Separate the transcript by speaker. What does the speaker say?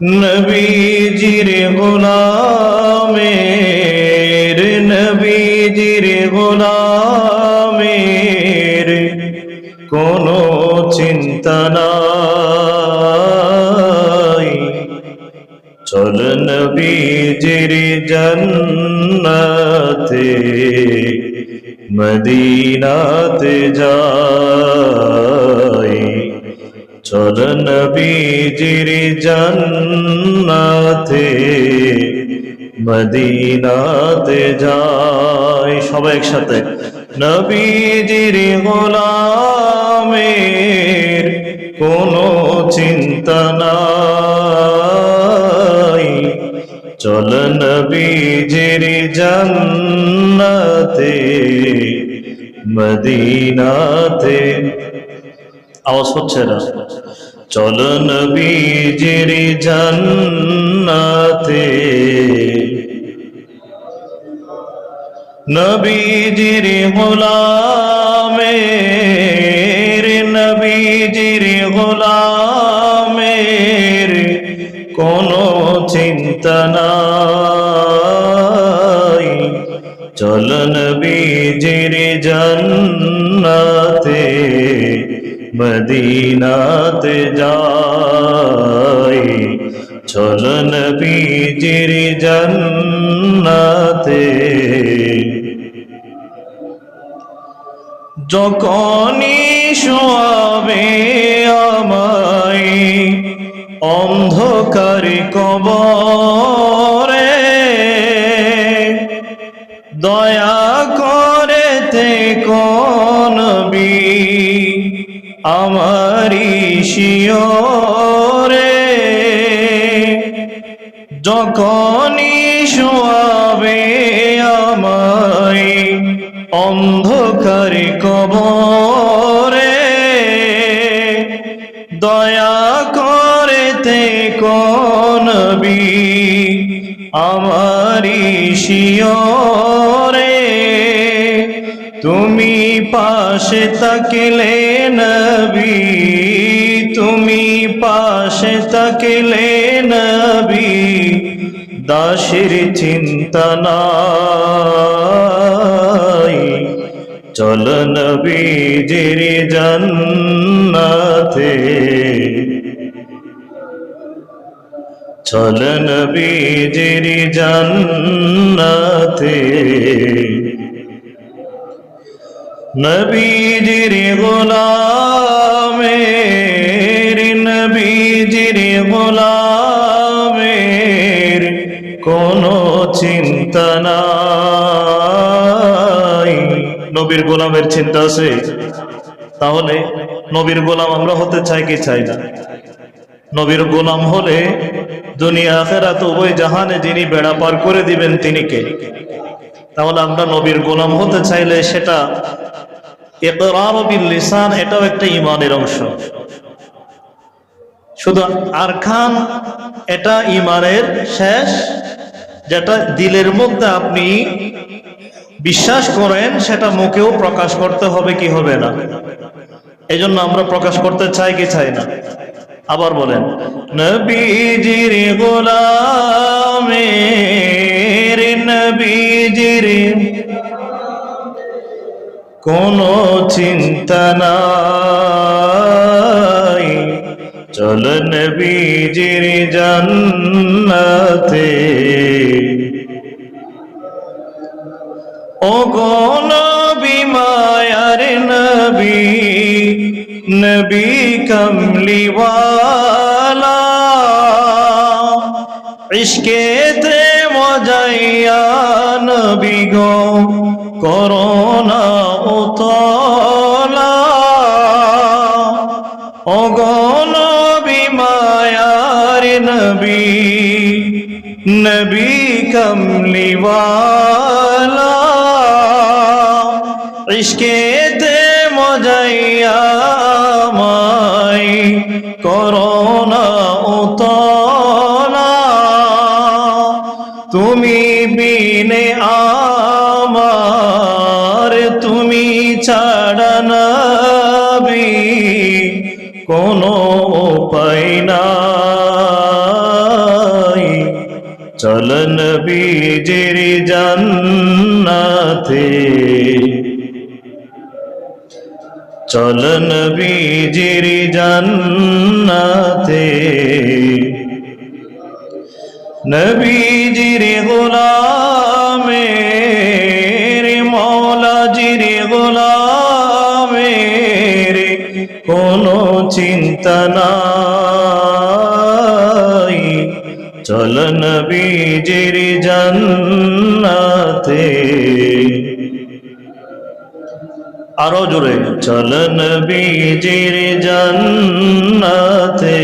Speaker 1: নবীজির গোলামের নবীজির গোলামের কোনো চিন্তা নাই। চল নবীজির জন্নতে মদিনাতে যাই চল নবীজির জন্নতে মদিনাতে যাই। সবাই একসাথে। নবীজির গোলামের কোনো চিন্তা নাই। চল নবীজির জন্নতে মদিনাতে আওয়াজ হচ্ছে না। চল নবীজির জান্নাতে। নবীজির গোলামের নবীজির গোলামের কোনো চিন্তা নাই। চল নবীজির জান্নাতে। মদিনাতে যাই। চল নবীজির জান্নাতে। যখনই শোয়াবে আমায় অন্ধকার কবরে দয়া আমারি শিওরে যখনই শোয়াবে আমায় অন্ধকার কবরে দয়া করে তে কোনবি আমারি শিওরে। তুমি পাশে তাকলে নবী, তুমি পাশে তাকলে নবী, দাসের চিন্তা নাই। চল নবীজির জান্নাতে। চল নবীজির জান্নাতে। নবীজির গোলামের নবীজির গোলামের কোনো চিন্তা নাই। নবীর গোলামের চিন্তা আছে? তাহলে নবীর গোলাম আমরা হতে চাই কি চাই না? নবীর গোলাম হলে দুনিয়া আখেরাত উভয় জাহানে যিনি বেড়া পার করে দিবেন তিনি কে? তাহলে আমরা নবীর গোলাম হতে চাইলে সেটা লিসান, এটাও একটা ইমানের অংশ। শুধু আরখান এটা ইমানের শেষ, যেটা দিলের মধ্যে আপনি বিশ্বাস করেন, সেটা মুখেও প্রকাশ করতে হবে কি হবে না। এই জন্য আমরা প্রকাশ করতে চাই কি চাই না। আবার বলেন, নবীজির গোলামের নবীজির। কোনো চিন্তা নাই। চল নবীজির জান্নাতে। ও কোন বিমায়ার নবী নবী কমলিওয়ালা। ইশকেতে মজাইয়া নবী করোনা উতলা। অগণ বিমায়ার নবী নবী কমলিওয়ালা। ইশকেতে মজাইয়া মাই করোনা উতলা। ছাড়া নবী কোনো উপায় নাই। চলন বীজের জান্নাতে। চলন বীজের জান্নাতে। নবীজির গোলামের কোনো চিন্তা নাই। চলন বীজের জান্নাতে। আরও জোরে চলন বীজের জান্নাতে।